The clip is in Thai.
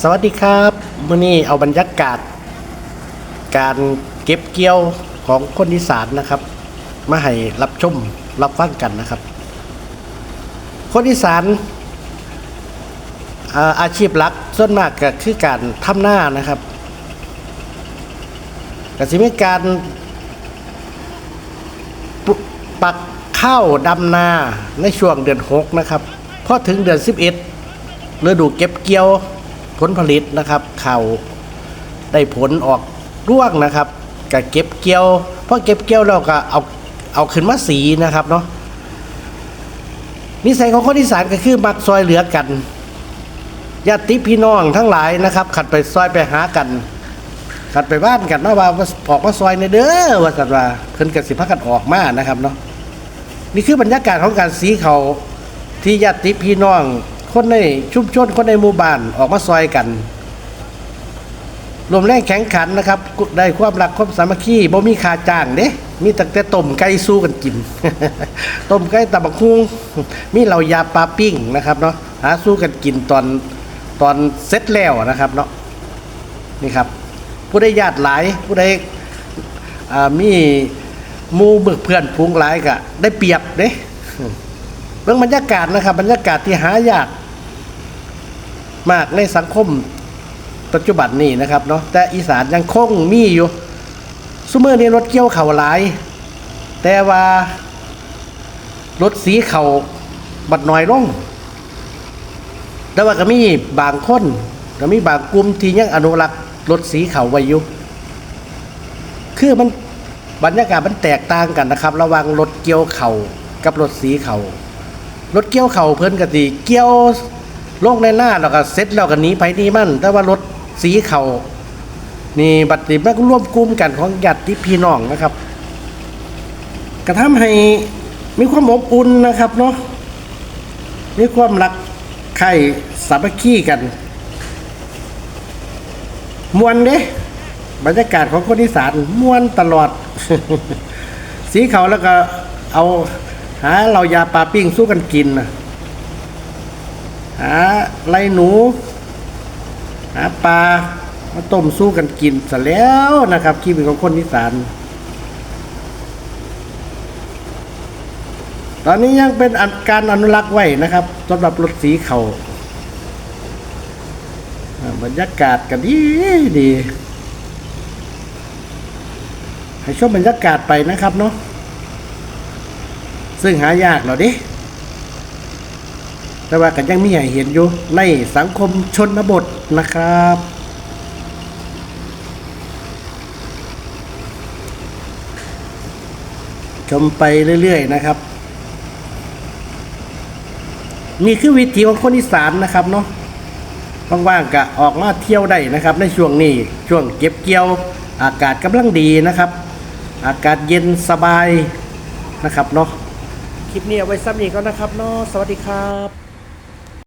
สวัสดีครับมื่อนี้เอาบรรยากาศ การเก็บเกี่ยวของคนอีสานนะครับ มาให้รับชมรับฟังกันนะครับ คนอีสานอาชีพหลักส่วนมากก็คือการทำหน้านะครับก็จะมีการปักข้าวดำนาในช่วงเดือนหกนะครับพอถึงเดือนสิบเอ็ดฤดูเก็บเกี่ยว ผลผลิตนะครับข่าวได้ผลออกร่วงนะครับก็เก็บเกี่ยวพอเก็บเกี่ยวเราก็เอาเอาขึ้นมาสีนะครับเนาะนิสัยของคนอีสานก็คือมักซอยเหลือกันญาติพี่น้องทั้งหลายนะครับ ขัดไปซอยไปหากัน ขัดไปบ้านกันเนาว่าออกมาซอยในเด้อว่าสัตว์ว่าเพิ่นกันสิพักกันออกมานะครับเนาะนี่คือบรรยากาศของการสีเขาที่ญาติพี่น้อง คนในชุมชนคนในหมู่บ้านออกมาซอยกันรวมแรงแข็งขันนะครับ ได้ความรักความสามัคคีบ่มีค่าจ้างเด้มีตั้งแต่ต้มไก่สู้กันกินต้มไก่ตะบักฮุงมีเหล่ายาปลาปิ้งนะครับเนาะหาสู้กันกินตอนตอนเสร็จแล้วนะครับเนาะนี่ครับ ผู้ใดญาติหลายผู้ใดอ่ามีมูเบิกเพื่อนพุงหลายก็ได้เปรียบเด้เรื่องบรรยากาศนะครับ บรรยากาศที่หายาก มากในสังคมปัจจุบันนี้นะครับเนาะแต่อีสานยังคงมีอยู่ซุเมอร์นี้รถเกี่ยวเข่าหลาย แต่ว่ารถสีเข่าบัดน้อยลง แต่ว่าก็มีบางคนก็มีบางกลุ่มที่ยังอนุรักษ์รถสีเข่าไว้อยู่คือมันบรรยากาศมันแตกต่างกันนะครับ ระหว่างรถเกี่ยวเข่ากับรถสีเข่ารถเกี่ยวเข่าเพิ่นกติเกี่ยว ลงในหน้าแล้วก็เซ็ตแล้วก็หนีไปนี่มั่นแต่ว่ารถสีเขานี่บัดนี้มันก็ร่วมกลุ่มกันของญาติพี่น้องนะครับ กระทำให้มีความอบอุ่นนะครับเนาะมีความรักใคร่สามัคคีกัน มวนเด้บรรยากาศของคนอีสานมวนตลอด สีเขาแล้วก็เอาหาเรายาปลาปิ้งสู้กันกินนะ หาไรหนู หาปลามาต้มสู้กันกินซะแล้วนะครับชีวิตของคนอีสานตอนนี้ยังเป็นการอนุรักษ์ไว้นะครับสำหรับรถสีเขาอ่าบรรยากาศกันดีดี ให้ชมบรรยากาศไปนะครับเนาะซึ่งหายากเหรอดิ แต่ว่ากันยังมีให้เห็นอยู่ในสังคมชนบทนะครับชมไปเรื่อยๆนะครับ นี่คือวิถีของคนอีสานนะครับเนาะว่างๆก็ออกมาเที่ยวได้นะครับ ในช่วงนี้ช่วงเก็บเกี่ยว อากาศกำลังดีนะครับ อากาศเย็นสบายนะครับเนาะคลิปนี้เอาไว้ซ้ำอีกแล้วนะครับเนาะสวัสดีครับ